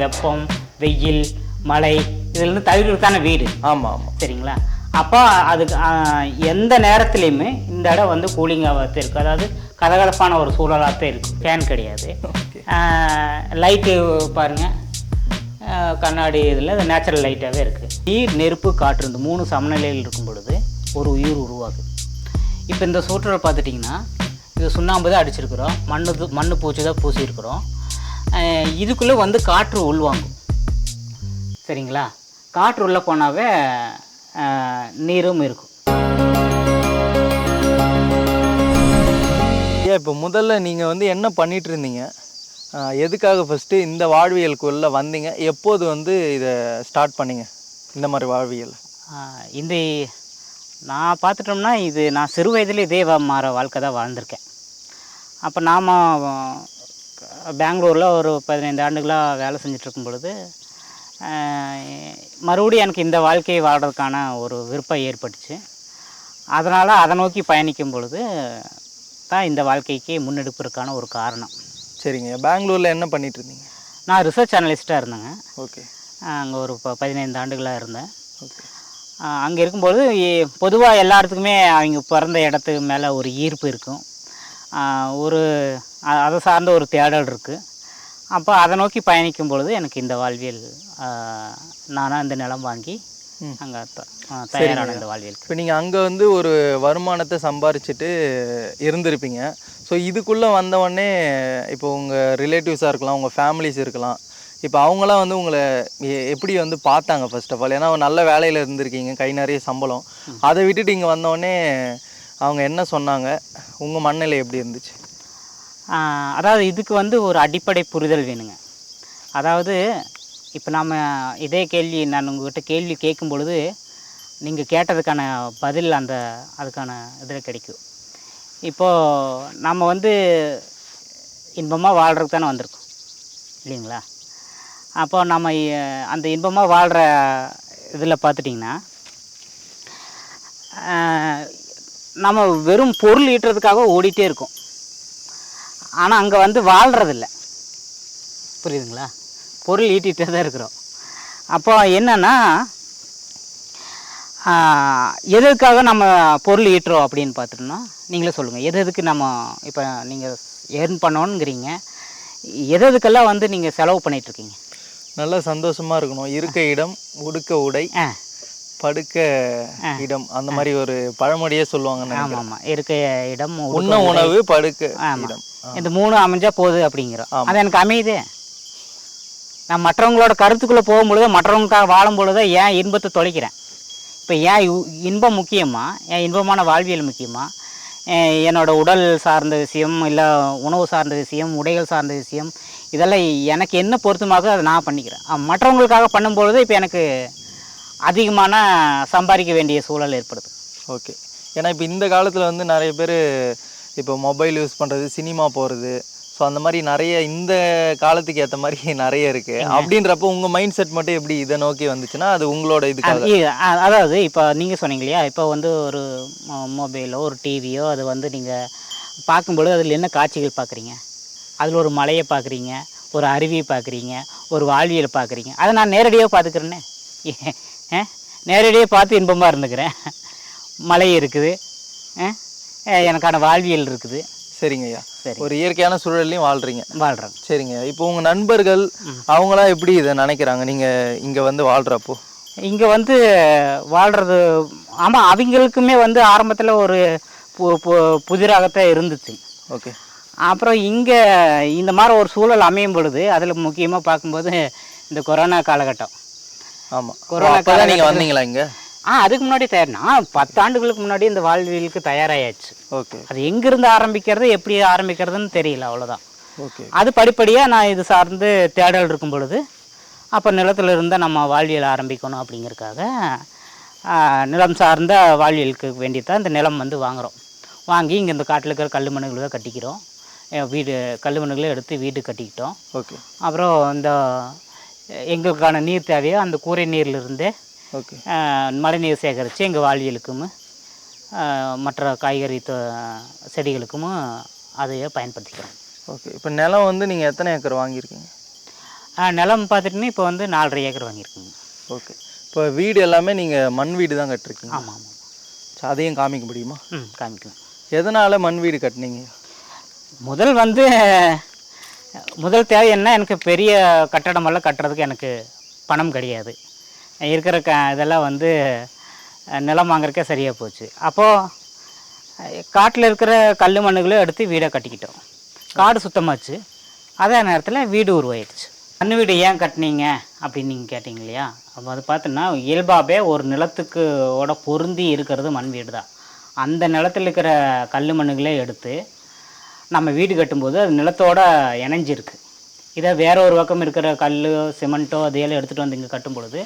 வெப்பம் வெயில் மழை இதுலேருந்து தவிர்க்கிறதுக்கான வீடு. ஆமாம் ஆமாம் சரிங்களா? அப்போ அதுக்கு எந்த நேரத்துலையுமே இந்த இடம் வந்து கூலிங்காக தான் இருக்கும் அதாவது கதகதப்பான ஒரு சூழலாக தான் இருக்கும் ஃபேன் கிடையாது. லைட்டு பாருங்கள் கண்ணாடி இதில் நேச்சுரல் லைட்டாகவே இருக்குது நீர் நெருப்பு காற்று இந்த மூணு சமநிலையில் இருக்கும் பொழுது ஒரு உயிர் உருவாகுது. இப்போ இந்த சூற்றலை பார்த்துட்டிங்கன்னா இது சுண்ணாம்பு தான் அடிச்சிருக்கிறோம். மண்ணு மண்ணு பூச்சி தான் பூசியிருக்கிறோம். இதுக்குள்ளே வந்து காற்று உள்வாங்கும். சரிங்களா? காற்று உள்ளே போனாவே நீரும் இருக்கும். ஏன் இப்போ முதல்ல நீங்கள் வந்து என்ன பண்ணிட்டு இருந்தீங்க எதுக்காக ஃபஸ்ட்டு இந்த வாழ்வியலுக்குள்ளே வந்தீங்க? எப்போது வந்து இதை ஸ்டார்ட் பண்ணீங்க? இந்த மாதிரி வாழ்வியல். இந்த நான் பார்த்துட்டோம்னா இது நான் சிறு வயதில் இதே மாற வாழ்க்கை தான் வாழ்ந்திருக்கேன். அப்போ நாம் பெங்களூரில் ஒரு பதினைந்து ஆண்டுகளாக வேலை செஞ்சுட்டு இருக்கும் பொழுது மறுபடியும் எனக்கு இந்த வாழ்க்கையை வாழ்கிறதுக்கான ஒரு விருப்பம் ஏற்பட்டுச்சு. அதனால் அதை நோக்கி பயணிக்கும் பொழுது தான் இந்த வாழ்க்கைக்கு முன்னெடுப்பதற்கான ஒரு காரணம். சரிங்க. பெங்களூரில் என்ன பண்ணிட்டு இருந்தீங்க நான் ரிசர்ச் அனலிஸ்ட்டாக இருந்தேங்க. ஓகே. அங்கே ஒரு ப பதினைந்து ஆண்டுகளாக இருந்தேன். ஓகே. அங்கே இருக்கும்போது பொதுவாக எல்லாத்துக்குமே அவங்க பிறந்த இடத்துக்கு மேலே ஒரு ஈர்ப்பு இருக்கும். ஒரு அதை சார்ந்த ஒரு தேடல் இருக்குது அப்போ அதை நோக்கி பயணிக்கும் பொழுது எனக்கு இந்த வாழ்வியல் நானாக இந்த நிலம் வாங்கி. அங்கே தயாரான இந்த வாழ்வியலுக்கு. இப்போ நீங்கள் அங்கே வந்து ஒரு வருமானத்தை சம்பாரிச்சிட்டு இருந்திருப்பீங்க. ஸோ இதுக்குள்ளே வந்தவொடனே இப்போ உங்கள் ரிலேட்டிவ்ஸாக இருக்கலாம் உங்கள் ஃபேமிலிஸ் இருக்கலாம். இப்போ அவங்களாம் வந்து உங்களை எப்படி வந்து பார்த்தாங்க ஃபர்ஸ்ட் ஆஃப் ஆல் ஏன்னா நல்ல வேலையில் இருந்திருக்கீங்க கை நிறைய சம்பளம். அதை விட்டுட்டு இங்கே வந்தோடனே அவங்க என்ன சொன்னாங்க? உங்கள் மண்ணிலை எப்படி இருந்துச்சு? அதாவது இதுக்கு வந்து ஒரு அடிப்படை புரிதல் வேணுங்க. அதாவது இப்போ நாம் இதே கேள்வி நான் உங்கள்கிட்ட கேள்வி கேட்கும் பொழுது நீங்கள் கேட்டதுக்கான பதில் அந்த அதுக்கான இதில் கிடைக்கும். இப்போது நம்ம வந்து இன்பமாக வாழ்கிறதுக்கு தானே வந்திருக்கோம். இல்லைங்களா? அப்போ நம்ம அந்த இன்பமாக வாழ்கிற இதில் பார்த்துட்டிங்கன்னா நம்ம வெறும் பொருள் ஈட்டுறதுக்காக ஓடிட்டே இருக்கோம். ஆனால் அங்கே வந்து வாழ்கிறதில்ல புரியுதுங்களா? பொருள் ஈட்டிகிட்டே தான் இருக்கிறோம். அப்போ என்னன்னா எதுக்காக நம்ம பொருள் ஈட்டுறோம் அப்படின்னு பார்த்துட்டோம்னா நீங்களே சொல்லுங்கள் எது எதுக்கு நம்ம இப்போ நீங்கள் ஏர்ன் பண்ணணுங்கிறீங்க எது எதுக்கெல்லாம் வந்து நீங்கள் செலவு பண்ணிகிட்ருக்கீங்க நல்லா சந்தோஷமாக இருக்கணும். இருக்க இடம் உடுக்க உடை. ஆ. படுக்க இடம் அந்த மாதிரி ஒரு பழமொழியே சொல்லுவாங்கன்னு ஆமாம் ஆமாம் இருக்க இடம் உண்ண உணவு படுக்க இடம். இந்த மூணு அமைஞ்சா போகுது அப்படிங்கிறோம். அது எனக்கு அமையுதே. நான் மற்றவங்களோட கருத்துக்குள்ளே போகும்பொழுது மற்றவங்களுக்காக வாழும் பொழுது ஏன் இன்பத்தை தொலைக்கிறேன்? இப்போ ஏன் இன்பம் முக்கியமா? என் இன்பமான வாழ்வியல் முக்கியமா? அஹ் என்னோட உடல் சார்ந்த விஷயம் இல்லை உணவு சார்ந்த விஷயம் உடைகள் சார்ந்த விஷயம் இதெல்லாம் எனக்கு என்ன பொருத்தமாகோ அதை நான் பண்ணிக்கிறேன். மற்றவங்களுக்காக பண்ணும்பொழுது இப்போ எனக்கு அதிகமான சம்பாதிக்க வேண்டிய சூழல் ஏற்படுது. ஓகே. ஏன்னா இப்போ இந்த காலத்தில் வந்து நிறைய பேர் இப்போ மொபைல் யூஸ் பண்ணுறது சினிமா போகிறது ஸோ அந்த மாதிரி நிறைய இந்த காலத்துக்கு ஏற்ற மாதிரி நிறைய இருக்குது அப்படின்றப்போ உங்கள் மைண்ட் செட் மட்டும் எப்படி இதை நோக்கி வந்துச்சுன்னா அது உங்களோட இதுக்காக? அதாவது இப்போ நீங்கள் சொன்னீங்க இல்லையா இப்போ வந்து ஒரு மொ- மொபைலோ ஒரு டிவியோ அது வந்து நீங்கள் பார்க்கும்பொழுது அதில் என்ன காட்சிகள் பார்க்குறீங்க? அதில் ஒரு மலையை பார்க்குறீங்க ஒரு அருவியை பார்க்குறீங்க ஒரு வாழ்வியலை பார்க்குறீங்க. அதை நான் நேரடியாக பார்த்துக்கிறேனே. நேரடியாக பார்த்து இன்பமாக இருந்துக்கிறேன். மலை இருக்குது. எனக்கான வாழ்வியல் இருக்குது. சரிங்க ஐயா. சரி. ஒரு இயற்கையான சூழல்லையும் வாழ்கிறீங்க வாழ்கிறேன் சரிங்க இப்போ உங்கள் நண்பர்கள் அவங்களாம் எப்படி இதை நினைக்கிறாங்க? நீங்கள் இங்கே வந்து வாழ்கிறப்போ இங்கே வந்து வாழ்கிறது ஆமாம் அவங்களுக்குமே வந்து ஆரம்பத்தில் ஒரு பு- புதிராகத்தான் இருந்துச்சு. ஓகே. அப்புறம் இங்கே இந்த மாதிரி ஒரு சூழல் அமையும் பொழுது அதில் முக்கியமாக பார்க்கும்போது இந்த கொரோனா காலகட்டம். ஆமாம் கொரோனா நீங்கள் வந்தீங்களா இங்கே? ஆ அதுக்கு முன்னாடி தயார் நான் பத்தாண்டுகளுக்கு முன்னாடி இந்த வாழ்வியலுக்கு தயாராயாச்சு. ஓகே. அது எங்கிருந்து ஆரம்பிக்கிறது எப்படி ஆரம்பிக்கிறதுன்னு தெரியல அவ்வளோதான் ஓகே. அது படிப்படியாக நான் இது சார்ந்து தேடல் இருக்கும் பொழுது அப்போ நிலத்தில் இருந்தால் நம்ம வாழ்வியல் ஆரம்பிக்கணும் அப்படிங்கிறதுக்காக நிலம் சார்ந்த வாழ்வியலுக்கு வேண்டி தான் இந்த நிலம் வந்து வாங்குகிறோம் வாங்கி இங்கே இந்த காட்டில் இருக்கிற கல் மண்ணுகளை கட்டிக்கிறோம். வீடு கல் மண்ணுகளை எடுத்து வீடு கட்டிக்கிட்டோம். ஓகே. அப்புறம் இந்த எங்களுக்கான நீர் தேவையோ அந்த கூரை நீர்லேருந்தே ஓகே. மழைநீர் சேகரித்து எங்கள் வாழ்வியலுக்கும் ஆ, மற்ற காய்கறி செடிகளுக்கும் அதையே பயன்படுத்திக்கிறோம். ஓகே. இப்போ நிலம் வந்து நீங்கள் எத்தனை ஏக்கர் வாங்கியிருக்கீங்க? நிலம் பார்த்துட்டிங்கன்னா இப்போ வந்து நாலரை ஏக்கர் வாங்கியிருக்குங்க. ஓகே. இப்போ வீடு எல்லாமே நீங்கள் மண் வீடு தான் கட்டிருக்கீங்க. ஆமாம் ஆமாம் சரி, அதையும் காமிக்க முடியுமா? ம் காமிக்கலாம். எதனால் மண் வீடு கட்டினீங்க? முதல் வந்து முதல் தேவை என்ன? எனக்கு பெரிய கட்டடமெல்லாம் கட்டுறதுக்கு எனக்கு பணம் கிடையாது. இருக்கிற க இதெல்லாம் வந்து நிலம் வாங்குறக்கே சரியாக போச்சு. அப்போது காட்டில் இருக்கிற கல் மண்ணுகளும் எடுத்து வீடை கட்டிக்கிட்டோம். காடு சுத்தமாச்சு. அதே நேரத்தில் வீடு உருவாயிடுச்சு. மண் வீடு ஏன் கட்டினீங்க? அப்படின்னு நீங்கள் கேட்டிங்க இல்லையா? அப்போ அது பார்த்தோன்னா இயல்பாகவே ஒரு நிலத்துக்கு ஓட பொருந்தி இருக்கிறது மண் வீடு தான் அந்த நிலத்தில் இருக்கிற கல் மண்ணுகளே எடுத்து நம்ம வீடு கட்டும்போது அது நிலத்தோட இணைஞ்சிருக்கு. இதை வேற ஒரு பக்கம் இருக்கிற கல் சிமெண்ட்டோ அதையெல்லாம் எடுத்துகிட்டு வந்து இங்கே கட்டும் பொழுது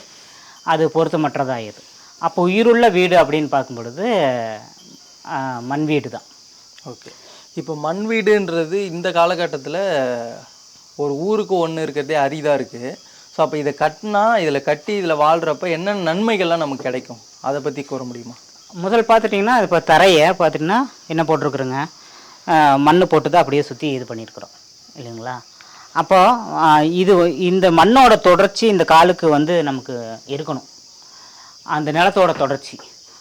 அது பொருத்தமற்றதாகிடுது அப்போ உயிருள்ள வீடு அப்படின்னு பார்க்கும் பொழுது மண் வீடு தான் ஓகே. இப்போ மண் வீடுன்றது இந்த காலகட்டத்தில் ஒரு ஊருக்கு ஒன்று இருக்கிறதே அரிதாக இருக்குது ஸோ அப்போ இதை கட்டினா இதில் கட்டி இதில் வாழ்கிறப்ப என்னென்ன நன்மைகள்லாம் நமக்கு கிடைக்கும்? அதை பற்றி கூற முடியுமா? முதல் பார்த்துட்டிங்கன்னா இப்போ தரையை பார்த்துட்டிங்கன்னா என்ன போட்டிருக்குறோங்க? மண் போட்டு தான் அப்படியே சுற்றி இது பண்ணியிருக்கிறோம். இல்லைங்களா? அப்போ இது இந்த மண்ணோட தொடர்ச்சி இந்த காலுக்கு வந்து நமக்கு இருக்கணும் அந்த நிலத்தோட தொடர்ச்சி.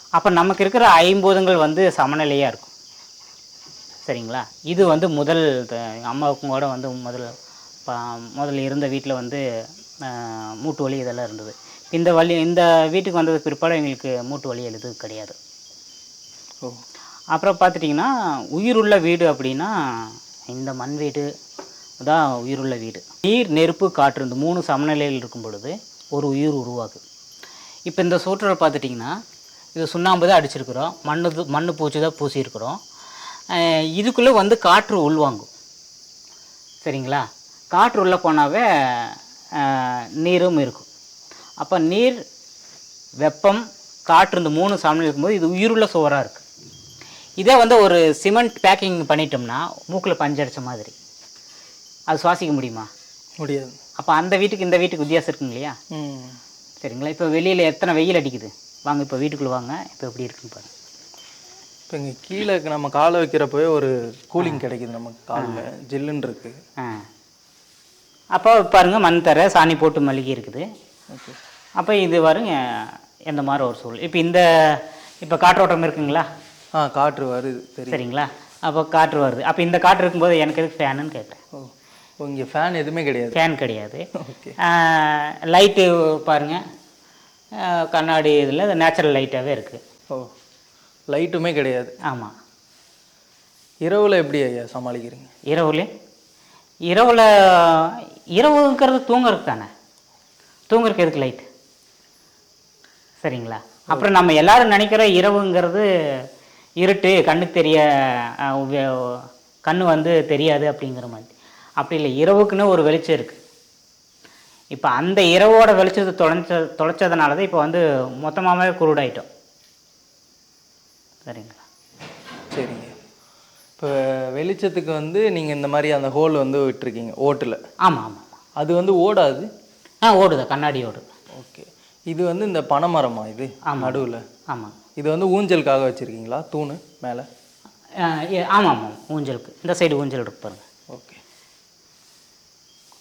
அப்போ நமக்கு இருக்கிற ஐம்பூதங்கள் வந்து சமநிலையாக இருக்கும். சரிங்களா? இது வந்து முதல் த- அம்மாவுக்கும் கூட வந்து முதல் முதல்ல இருந்த வீட்டில் வந்து மூட்டு வலி இதெல்லாம் இருந்தது. இந்த வலி இந்த வீட்டுக்கு வந்ததுக்கு பிற்பாடு எங்களுக்கு மூட்டு வலி எதுவும் கிடையாது. ஓ. அப்புறம் பார்த்துட்டிங்கன்னா உயிருள்ள வீடு அப்படின்னா இந்த மண் வீடு தான் உயிருள்ள வீடு. நீர் நெருப்பு காற்று இந்த மூணு சமநிலையில் இருக்கும் பொழுது ஒரு உயிர் உருவாகுது. இப்போ இந்த சூற்றல் பார்த்துட்டிங்கன்னா இது சுண்ணாம்பு தான் அடிச்சிருக்கிறோம் மண்ணு மண் பூச்சி தான் பூசியிருக்கிறோம். இதுக்குள்ளே வந்து காற்று உள்வாங்கும். சரிங்களா? காற்று உள்ளே போனாவே நீரும் இருக்கும். அப்போ நீர் வெப்பம் காற்று இந்த மூணு சமநிலை இருக்கும்போது இது உயிருள்ள சுவராக இருக்குது இதே வந்து ஒரு சிமெண்ட் பேக்கிங் பண்ணிட்டோம்னா மூக்கில் பஞ்சடிச்ச மாதிரி. அது சுவாசிக்க முடியுமா? முடியாது. அப்போ அந்த வீட்டுக்கு இந்த வீட்டுக்கு வித்தியாசம் இருக்குங்க இல்லையா? சரிங்களா? இப்போ வெளியில் எத்தனை வெயில் அடிக்குது? வாங்க இப்போ வீட்டுக்குள்ளே வாங்க. இப்போ எப்படி இருக்குன்னு பாருங்க. இப்போ இங்கே கீழே நம்ம காலை வைக்கிறப்பவே ஒரு கூலிங் கிடைக்குது நமக்கு காலில். ஜில்லுன்னு இருக்குது ஆ. அப்போ பாருங்க மண் தர சாணி போட்டு மல்லிகை இருக்குது. ஓகே. அப்போ இது பாருங்க எந்த மாதிரி ஒரு சூழல். இப்போ இந்த இப்போ காற்றோட்டம் இருக்குங்களா? ஆ காற்று வருது சரிங்களா? அப்போ காற்று வருது. அப்போ இந்த காற்று இருக்கும்போது எனக்கு எதுக்கு ஃபேனுன்னு கேட்குறேன் ஓ இங்கே ஃபேன் எதுவுமே கிடையாது. ஃபேன் கிடையாது. லைட்டு பாருங்கள் கண்ணாடி இதில் நேச்சுரல் லைட்டாகவே இருக்குது ஓ லைட்டுமே கிடையாது. ஆமாம் இரவில் எப்படி ஐயா சமாளிக்கிறீங்க? இரவுல? இரவில் இரவுங்கிறது தூங்குறதுக்கு தானே? தூங்குறதுக்கு எதுக்கு லைட் சரிங்களா? அப்புறம் நம்ம எல்லாரும் நினைக்கிற இரவுங்கிறது இருட்டு கண்ணுக்கு தெரிய கண்ணு வந்து தெரியாது அப்படிங்கிற மாதிரி. அப்படி இல்லை இரவுக்குன்னு ஒரு வெளிச்சம் இருக்குது இப்போ அந்த இரவோட வெளிச்சத்தை தொலைச்ச தொலைச்சதுனால தான் இப்போ வந்து மொத்தமாகவே குருடாயிட்டோம். சரிங்களா? சரிங்க. இப்போ வெளிச்சத்துக்கு வந்து நீங்கள் இந்த மாதிரி அந்த ஹோல் வந்து விட்டுருக்கீங்க ஓட்டில். ஆமாம் ஆமாம் ஆமாம் அது வந்து ஓடாது? ஆ ஓடுதா கண்ணாடி ஓடுது. ஓகே. இது வந்து இந்த பனைமரமா இது? ஆமா. நடுவில்? ஆமாம் இது வந்து ஊஞ்சலுக்காக வச்சுருக்கீங்களா? தூணு மேலே? ஆமாம் ஆமாம். ஊஞ்சலுக்கு. இந்த சைடு ஊஞ்சல் இருக்கு பாருங்க. ஓகே.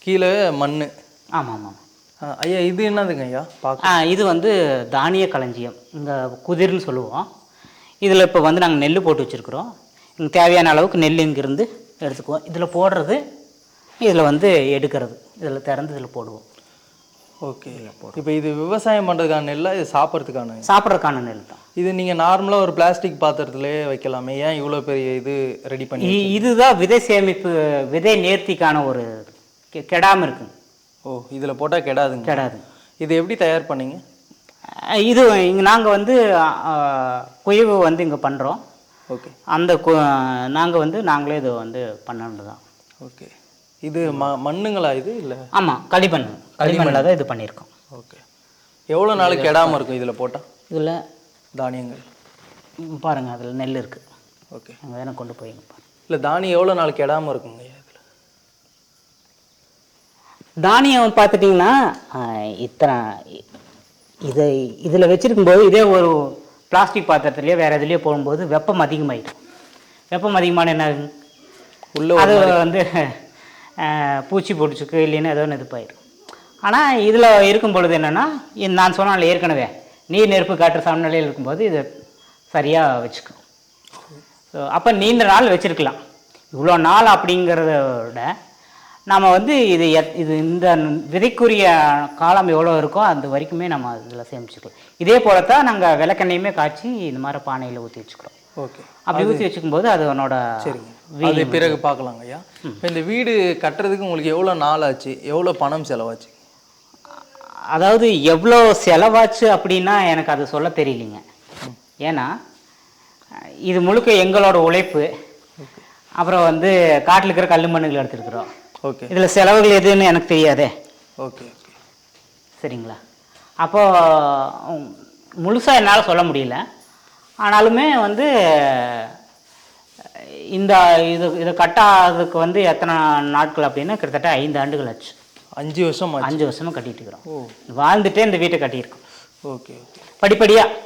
கீழே மண் ஆமாம் ஆமாம் ஐயா இது என்னதுங்க ஐயா? பார்க்க இது வந்து தானிய களஞ்சியம். இங்கே குதிர்னு சொல்லுவோம். இதில் இப்போ வந்து நாங்கள் நெல் போட்டு வச்சுருக்குறோம். இங்கே தேவையான அளவுக்கு நெல் இங்கேருந்து எடுத்துக்குவோம். இதில் போடுறது இதில் வந்து எடுக்கிறது. இதில் திறந்து இதில் போடுவோம். ஓகே. இப்போ இது விவசாயம் பண்ணுறதுக்கான நெல்லா இது சாப்பிட்றதுக்கான? சாப்பிட்றதுக்கான நெல் தான். இது நீங்கள் நார்மலாக ஒரு பிளாஸ்டிக் பாத்திரத்திலே வைக்கலாமே ஏன் இவ்வளோ பெரிய இது ரெடி பண்ணி இதுதான் விதை சேமிப்பு விதை நேர்த்திக்கான ஒரு கெ- கெடாம இருக்குங்க ஓ இதில் போட்டால் கெடாதுங்க. கெடாது. இது எப்படி தயார் பண்ணீங்க? இது இங்கே நாங்கள் வந்து குயவு வந்து இங்கே பண்ணுறோம் ஓகே. அந்த நாங்கள் வந்து நாங்களே இது வந்து பண்ணது தான் ஓகே. இது ம மண்ணுங்களா இது இல்லை? ஆமாம் களிமண் களிமண்ணில் தான் இது பண்ணியிருக்கோம். ஓகே. எவ்வளோ நாள் கெடாமல் இருக்கும் இதில் போட்டால் இதில் தானியங்கள். பாருங்கள் அதில் நெல் இருக்குது ஓகே. அங்கே வேணால் கொண்டு போய்ங்க இல்லை தானியம் எவ்வளோ நாள் கெடாமல் இருக்குங்க இதில்? தானியம் பார்த்துட்டிங்கன்னா இத்தனை இதை இதில் வச்சுருக்கும்போது இதே ஒரு பிளாஸ்டிக் பாத்திரத்துலேயோ வேறு எதுலேயோ போடும்போது வெப்பம் அதிகமாயிடும். வெப்பம் அதிகமான என்ன? உள்ள அது வந்து பூச்சி பிடிச்சிக்கு இல்லைன்னா ஏதோ ஒன்று இது போயிடும். ஆனால் இதில் இருக்கும் பொழுது என்னென்னா நான் சொன்னால ஏற்கனவே நீர் நெருப்பு காற்று சமநிலையில் இருக்கும்போது இது சரியாக வச்சுக்கும். ஸோ அப்போ நீண்ட நாள் வச்சுருக்கலாம். இவ்வளோ நாள் அப்படிங்கிறத விட நாம் வந்து இது எத் இது இந்த விதைக்குரிய காலம் எவ்வளோ இருக்கோ அந்த வரைக்குமே நம்ம இதில் சேமிச்சுக்கலாம். இதே போல தான் நாங்கள் விளக்கெண்ணையுமே காய்ச்சி இந்த மாதிரி பானையில் ஊற்றி வச்சுக்கிறோம். ஓகே. அப்படி ஊற்றி வச்சுக்கும்போது அது அவனோட சரிங்க. அது பிறகு பார்க்கலாங்க ஐயா. இப்போ இந்த வீடு கட்டுறதுக்கு உங்களுக்கு எவ்வளோ நாள் ஆச்சு? எவ்வளோ பணம் செலவாச்சு? அதாவது எவ்வளோ செலவாச்சு அப்படின்னா எனக்கு அது சொல்ல தெரியலைங்க. ஏன்னா இது முழுக்க எங்களோட உழைப்பு. அப்புறம் வந்து காட்டில் இருக்கிற கல் மண்ணுகள் எடுத்துருக்குறோம். ஓகே. இதில் செலவுகள் எதுன்னு எனக்கு தெரியாதே. Okay okay. சரிங்களா? அப்போது முழுசாக என்னால் சொல்ல முடியல. ஆனாலுமே வந்து இந்த இது இதை கட்டாததுக்கு வந்து எத்தனை நாட்கள் அப்படின்னா கிட்டத்தட்ட ஐந்து ஆண்டுகள் ஆச்சு. அஞ்சு வருஷம் அஞ்சு வருஷமாக கட்டிட்டு இருக்கிறோம். ஓ. வாழ்ந்துட்டே இந்த வீட்டை கட்டியிருக்கோம். Okay okay. படிப்படியாக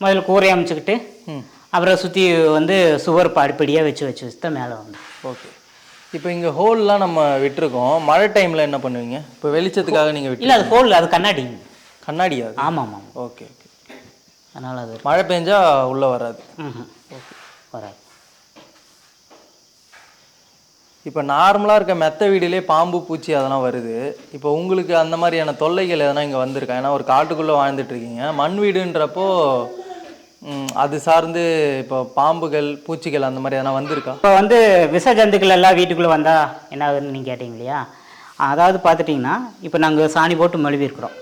முதல்ல கூரை அமைச்சுக்கிட்டு ம். அப்புறம் சுற்றி வந்து சுவர் படிப்படியாக வச்சு வச்சு வச்சு தான் மேலே வந்து ஓகே. இப்போ இங்கே ஹோல்லாம் நம்ம விட்டுருக்கோம். மழை டைமில் என்ன பண்ணுவீங்க? இப்போ வெளிச்சத்துக்காக நீங்கள் விட்டு இல்லை அது ஹோல் அது கண்ணாடி. கண்ணாடியா? அது ஆமாம் ஆமாம். Okay okay. அதனால் அது மழை பெஞ்சா உள்ளே வராது. ம் வராது. இப்போ நார்மலாக இருக்க மெத்த வீடிலே பாம்பு பூச்சி அதெல்லாம் வருது. இப்போ உங்களுக்கு அந்த மாதிரியான தொல்லைகள் எதனா இங்கே வந்திருக்கா? ஏன்னா ஒரு காட்டுக்குள்ளே வாழ்ந்துட்டு இருக்கீங்க. மண் வீடுன்றப்போ அது சார்ந்து இப்போ பாம்புகள் பூச்சிகள் அந்த மாதிரி எதனா வந்திருக்கா? இப்போ வந்து விஷ ஜந்துக்கள் எல்லாம் வீட்டுக்குள்ளே வந்தால் என்ன ஆகுதுன்னு நீங்கள் கேட்டிங்க இல்லையா அதாவது பார்த்துட்டிங்கன்னா இப்போ நாங்கள் சாணி போட்டு மழுவிருக்கிறோம்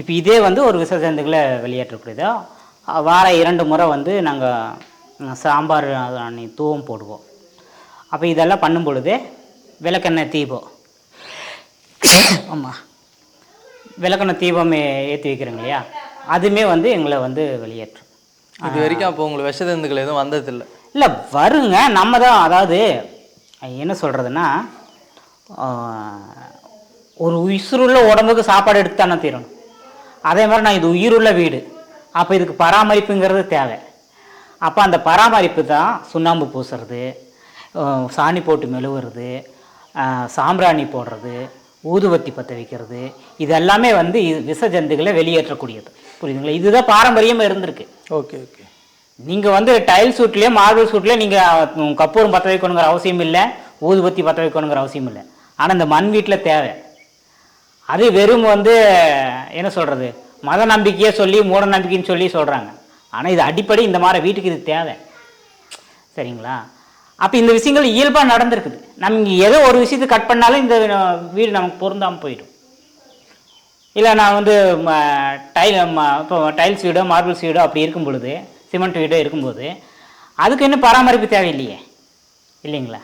இப்போ இதே வந்து ஒரு விஷ ஜந்துக்களை வெளியேற்றக்கூடியதோ? வார இரண்டு முறை வந்து நாங்கள் சாம்பார் அன்னை தூவம் போடுவோம். அப்போ இதெல்லாம் பண்ணும் பொழுது விளக்கெண்ணெய் தீபம். ஆமாம் விளக்கெண்ணெய் தீபம் ஏற்றி வைக்கிறோங்க இல்லையா? அதுவுமே வந்து எங்களை வந்து வெளியேற்றும். இது வரைக்கும் அப்போ உங்களுக்கு விஷதந்துகள் எதுவும் வந்ததில்லை. இல்லை வருங்க. நம்ம தான் அதாவது என்ன சொல்கிறதுன்னா ஒரு உயிசுருள்ள உடம்புக்கு சாப்பாடு எடுத்து தானே தீரணும். அதே மாதிரி நான் இது உயிருள்ள வீடு. அப்போ இதுக்கு பராமரிப்புங்கிறது தேவை. அப்போ அந்த பராமரிப்பு தான் சுண்ணாம்பு பூசுறது சாணி போட்டு மெழுவுறது சாம்பிராணி போடுறது ஊதுவத்தி பற்ற வைக்கிறது இது எல்லாமே வந்து இது விஷ ஜந்துக்களை வெளியேற்றக்கூடியது. புரியுதுங்களா? இதுதான் பாரம்பரியமாக இருந்திருக்கு. Okay okay. நீங்கள் வந்து டைல்ஸ் வீட்லேயே மார்பிள் வீட்லேயே நீங்கள் கப்பூரம் பற்ற வைக்கணுங்கிற அவசியம் இல்லை ஊதுபத்தி பற்ற வைக்கணுங்கிற அவசியம் இல்லை. ஆனால் இந்த மண் வீட்டில் தேவை. அது வெறும் வந்து என்ன சொல்கிறது மத நம்பிக்கையே சொல்லி மூட நம்பிக்கைன்னு சொல்லி சொல்கிறாங்க ஆனால் இது அடிப்படை இந்த மாதிரி வீட்டுக்கு இது தேவை. சரிங்களா? அப்போ இந்த விஷயங்கள் இயல்பாக நடந்திருக்குது. நம்ம இங்கே ஏதோ ஒரு விஷயத்தை கட் பண்ணாலும் இந்த வீடு நமக்கு பொருந்தாமல் போயிடும். இல்லை நான் வந்து டைல் ம, இப்போ டைல்ஸ் வீடோ மார்பிள்ஸ் வீடோ அப்படி இருக்கும் பொழுது சிமெண்ட் வீடோ இருக்கும்போது அதுக்கு இன்னும் பராமரிப்பு தேவையில்லையே? இல்லைங்களா?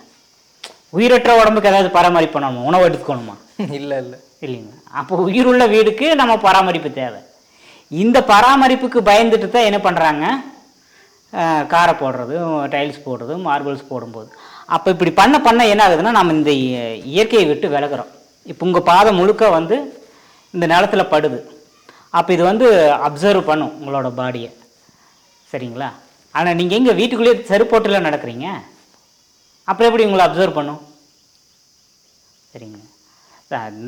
உயிரற்ற உடம்புக்கு ஏதாவது பராமரிப்பு பண்ணணுமா? உணவு எடுத்துக்கணுமா? இல்லை இல்லை. இல்லைங்க அப்போ உயிருள்ள வீடுக்கு நம்ம பராமரிப்பு தேவை. இந்த பராமரிப்புக்கு பயந்துட்டு தான் என்ன பண்ணுறாங்க காரை போடுறதும் டைல்ஸ் போடுறதும் மார்பிள்ஸ் போடும்போது. அப்போ இப்படி பண்ண பண்ண என்ன ஆகுதுன்னா நம்ம இந்த இயற்கையை விட்டு விலகிறோம். இப்போ உங்கள் பாதம் முழுக்க வந்து இந்த நிலத்துல படுது. அப்போ இது வந்து அப்சர்வ் பண்ணும் உங்களோட பாடியை சரிங்களா? ஆனால் நீங்கள் எங்கே வீட்டுக்குள்ளேயே செருப்போட்டில் நடக்கிறீங்க? அப்புறம் எப்படி உங்களை அப்சர்வ் பண்ணும்? சரிங்க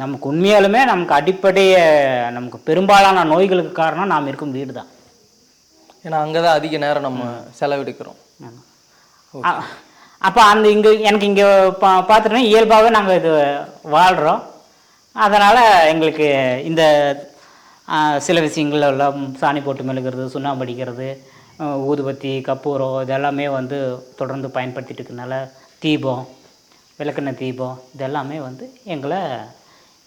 நமக்கு உண்மையாலுமே நமக்கு அடிப்படைய நமக்கு பெரும்பாலான நோய்களுக்கு காரணம் நாம் இருக்கும் வீடு தான் ஏன்னா அங்கே தான் அதிக நேரம் நம்ம செலவெடுக்கிறோம் அப்போ அந்த இங்கே எனக்கு இங்கே பா பார்த்துட்டோன்னா இயல்பாகவே நாங்கள் இது வாழ்கிறோம் அதனால் எங்களுக்கு இந்த சில விஷயங்கள் எல்லாம் சாணி போட்டு மெழுகிறது சுண்ணாம்பு அடிக்கிறது ஊதுபத்தி கற்பூரம் இதெல்லாமே வந்து தொடர்ந்து பயன்படுத்திட்டு இருக்கனால தீபம் விளக்கெண்ணெய் தீபம் இதெல்லாமே வந்து எங்களை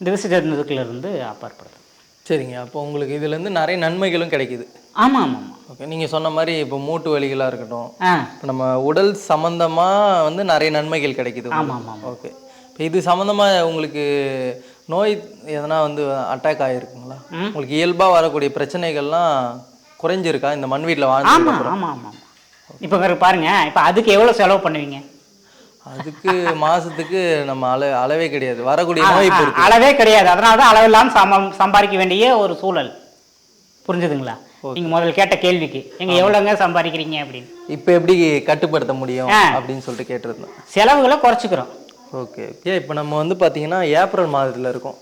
இந்த விசேஷத்துலேருந்து அப்பாற்படுது சரிங்க. அப்போ உங்களுக்கு இதுலேருந்து நிறைய நன்மைகளும் கிடைக்குது. ஆமாம் ஆமாம் ஆமாம் ஓகே நீங்கள் சொன்ன மாதிரி இப்போ மூட்டு வலிகளாக இருக்கட்டும் இப்போ நம்ம உடல் சம்மந்தமாக வந்து நிறைய நன்மைகள் கிடைக்குது ஆமாம் ஆமாம் ஓகே இப்போ இது சம்மந்தமாக உங்களுக்கு நோய் எதனா வந்து அட்டாக் ஆகிருக்குங்களா. உங்களுக்கு இயல்பாக வரக்கூடிய பிரச்சனைகள்லாம் குறைஞ்சிருக்கா? இந்த மண் வீட்டில் வாழ்ந்து ஆமாம் ஆமாம் ஆமாம் இப்போ வேறு பாருங்க இப்போ அதுக்கு எவ்வளோ செலவு பண்ணுவீங்க? அதுக்கு மாசத்துக்கு நம்ம அள அளவே கிடையாது. வரக்கூடிய நோய் அளவே கிடையாது. அதனால தான் அளவில்லாம சமம் சம்பாதிக்க வேண்டிய ஒரு சூழல். புரிஞ்சுதுங்களா? நீங்க முதல்ல கேட்ட கேள்விக்கு எங்க எவ்வளோங்க சம்பாதிக்கிறீங்க? அப்படின்னு. இப்போ எப்படி கட்டுப்படுத்த முடியும். அப்படின்னு சொல்லிட்டு கேட்டிருந்தேன் செலவுகளை குறைச்சிக்கிறோம். Okay okay. இப்போ நம்ம வந்து பார்த்தீங்கன்னா ஏப்ரல் மாதத்தில் இருக்கோம்.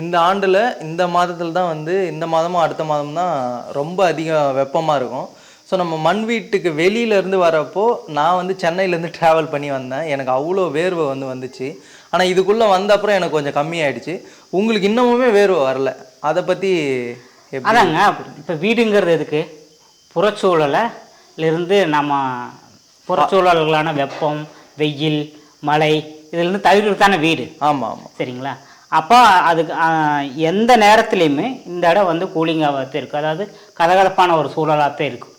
இந்த ஆண்டில் இந்த மாதத்தில் தான் வந்து இந்த மாதமும் அடுத்த மாதம் தான் ரொம்ப அதிக வெப்பமாக இருக்கும். ஸோ நம்ம மண் வீட்டுக்கு வெளியிலேருந்து வரப்போ நான் வந்து சென்னையிலேருந்து ட்ராவல் பண்ணி வந்தேன். எனக்கு அவ்வளோ வேர்வை வந்து வந்துச்சு. ஆனால் இதுக்குள்ளே வந்த அப்புறம் எனக்கு கொஞ்சம் கம்மியாயிடுச்சு. உங்களுக்கு இன்னமுமே வேர்வை வரல. அதை பற்றி அதாங்க இப்போ வீடுங்கிறது எதுக்கு? புறச்சூழலை இருந்து நம்ம புறச்சூழல்களான வெப்பம் வெயில் மழை இதிலிருந்து தவிர்க்கிறது தானே வீடு. ஆமாம் ஆமாம் சரிங்களா? அப்போ அதுக்கு எந்த நேரத்துலையுமே இந்த இடம் வந்து கூலிங்காக தான் இருக்கும். அதாவது கதகதப்பான ஒரு சூழலாக தான் இருக்கும்.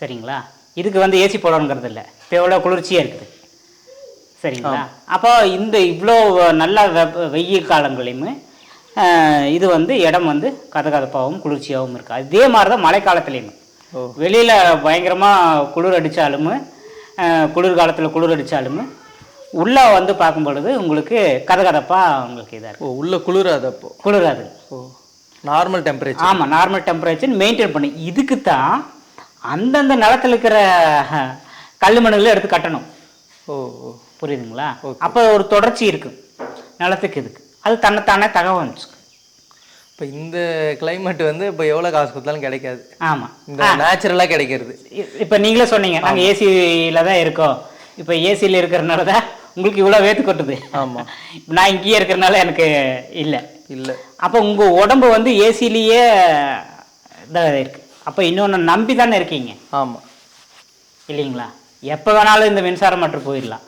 சரிங்களா? இதுக்கு வந்து ஏசி போடணுங்கிறது இல்லை. இப்போ எவ்வளோ குளிர்ச்சியாக இருக்குது. சரிங்களா? அப்போ இந்த இவ்வளோ நல்ல வெப்ப வெயில் காலங்களையுமே இது வந்து இடம் வந்து கதகதப்பாகவும் குளிர்ச்சியாகவும் இருக்குது அதே மாதிரி தான் மழை காலத்துலேயுமே ஓ. வெளியில் பயங்கரமாக குளிர் அடித்தாலும் குளிர் காலத்தில் குளிர் அடித்தாலும் உள்ளே வந்து பார்க்கும் பொழுது உங்களுக்கு கதகதப்பாக உங்களுக்கு இதாக இருக்கும் ஓ உள்ள குளிராது அப்போ? குளிராது. ஓ நார்மல் டெம்பரேச்சர் ஆமாம் நார்மல் டெம்பரேச்சர் மெயின்டைன் பண்ணி இதுக்கு தான் அந்தந்த நிலத்துல இருக்கிற கல் எடுத்து கட்டணும். ஓ ஓ. புரியுதுங்களா? அப்போ ஒரு தொடர்ச்சி இருக்கும் நிலத்துக்கு இதுக்கு. அது தன்னைத்தானே தகவல் இப்போ இந்த climate வந்து இப்போ எவ்வளோ காசு கொடுத்தாலும் கிடைக்காது. ஆமாம் இந்த நேச்சுரலாக கிடைக்கிறது. இப்போ நீங்களே சொன்னீங்க நாங்கள் ஏசியில் தான் இருக்கோம். இப்போ ஏசியில் இருக்கிறனால தான் உங்களுக்கு இவ்வளோ வேத்து கொட்டுது. ஆமாம் நான் இங்கேயே இருக்கிறனால எனக்கு இல்லை. இல்லை. அப்போ உங்கள் உடம்பு வந்து ஏசிலேயே இதாக இருக்குது அப்போ இன்னொன்று நம்பி தானே இருக்கீங்க. ஆமாம் இல்லைங்களா? எப்போ வேணாலும் இந்த மின்சாரம் மற்றும் போயிடலாம்.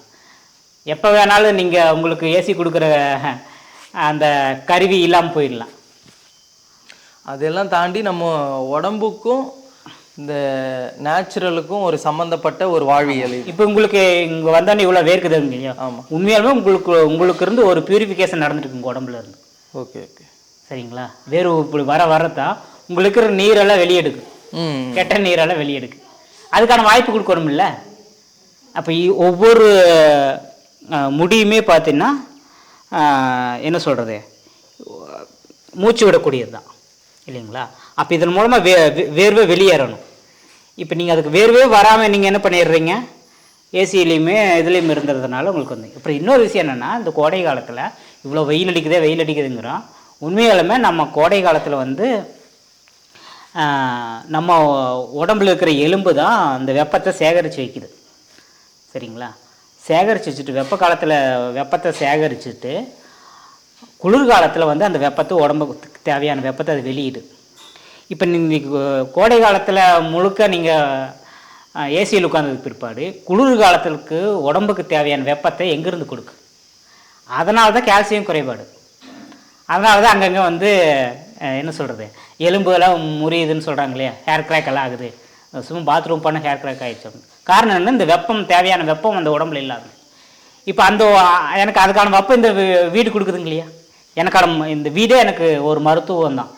எப்போ வேணாலும் நீங்கள் உங்களுக்கு ஏசி கொடுக்குற அந்த கருவி இல்லாமல் போயிடலாம். அதெல்லாம் தாண்டி நம்ம உடம்புக்கும் இந்த நேச்சுரலுக்கும் ஒரு சம்மந்தப்பட்ட ஒரு வாழ்வியல் இப்போ உங்களுக்கு இங்கே வந்தோடனே இவ்வளோ வேர்க்குதுங்க இல்லையா? ஆமாம் உண்மையாலுமே உங்களுக்கு உங்களுக்கு இருந்து ஒரு பியூரிஃபிகேஷன் நடந்துட்டு உங்கள் உடம்புல இருந்து. Okay okay. சரிங்களா? வேறு இப்படி வர வரத்தான் உங்களுக்கு இருக்கிற நீரெல்லாம் வெளியெடுக்கு ம். கெட்ட நீரெல்லாம் வெளியெடுக்கு அதுக்கான வாய்ப்பு கொடுக்கணும்ல அப்போ ஒவ்வொரு முடியுமே பார்த்தீங்கன்னா என்ன சொல்கிறது மூச்சு விடக்கூடியது தான் இல்லைங்களா? அப்போ இதன் மூலமாக வே வேர்வை வெளியேறணும். இப்போ நீங்கள் அதுக்கு வேர்வே வராமல் நீங்கள் என்ன பண்ணிடுறீங்க? ஏசியிலையுமே இதுலேயும் இருந்ததுனால உங்களுக்கு வந்து இப்போ இன்னொரு விஷயம் என்னென்னா இந்த கோடை காலத்தில் இவ்வளோ வெயில் அடிக்குதே வெயில் அடிக்குதுங்கிறோம். உண்மையாலுமே நம்ம கோடை காலத்தில் வந்து நம்ம உடம்புல இருக்கிற எலும்பு தான் அந்த வெப்பத்தை சேகரித்து வைக்குது. சரிங்களா? சேகரித்து வச்சுட்டு வெப்ப காலத்தில் வெப்பத்தை சேகரிச்சுட்டு குளிர்காலத்தில் வந்து அந்த வெப்பத்தை உடம்புக்கு தேவையான வெப்பத்தை அது வெளியிடு. இப்போ நீங்கள் கோடை காலத்தில் முழுக்க நீங்கள் ஏசியில் உட்காந்ததுக்கு பிற்பாடு குளிர் காலத்துக்கு உடம்புக்கு தேவையான வெப்பத்தை எங்கேருந்து கொடுக்கு? அதனால தான் கால்சியம் குறைபாடு. அதனால தான் அங்கங்கே வந்து என்ன சொல்கிறது எலும்புலாம் முறியுதுன்னு சொல்கிறாங்க இல்லையா? ஹேர் கிராக் எல்லாம் ஆகுது. சும்மா பாத்ரூம் பண்ண ஹேர் கிராக் ஆகிடுச்சு காரணம் என்ன இந்த வெப்பம் தேவையான வெப்பம் அந்த உடம்புல இல்லாது. இப்போ அந்த எனக்கு அதுக்கான வெப்பம் இந்த வீ- வீடு கொடுக்குதுங்க இல்லையா? எனக்கான இந்த வீடே எனக்கு ஒரு மருத்துவம் தான்.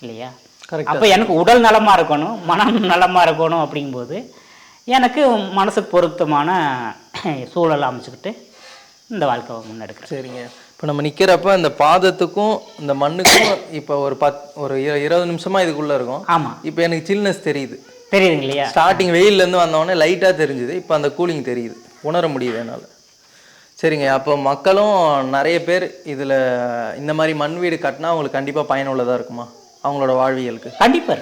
இல்லையா? அப்போ எனக்கு உடல் நலமாக இருக்கணும் மனம் நலமாக இருக்கணும் அப்படிங்கும்போது எனக்கு மனசுக்கு பொருத்தமான சூழலை அமைச்சுக்கிட்டு இந்த வாழ்க்கையை முன்னெடுக்கிறேன். சரிங்க. இப்போ நம்ம நிற்கிறப்ப இந்த பாதத்துக்கும் இந்த மண்ணுக்கும் இப்போ ஒரு பத் ஒரு இரு- இருபது நிமிஷமா இதுக்குள்ளே இருக்கும். ஆமாம் இப்போ எனக்கு சில்னஸ் தெரியுது. தெரியுதுங்க இல்லையா ஸ்டார்டிங் வெயில்லேருந்து வந்தவொடனே லைட்டாக தெரிஞ்சுது இப்போ அந்த கூலிங் தெரியுது. உணர முடியுது என்னால். சரிங்க அப்போ மக்களும் நிறைய பேர் இதில் இந்த மாதிரி மண் வீடு கட்டினா அவங்களுக்கு கண்டிப்பாக பயனுள்ளதாக இருக்குமா? அவங்களோட வாழ்வியலுக்கு. கண்டிப்பாக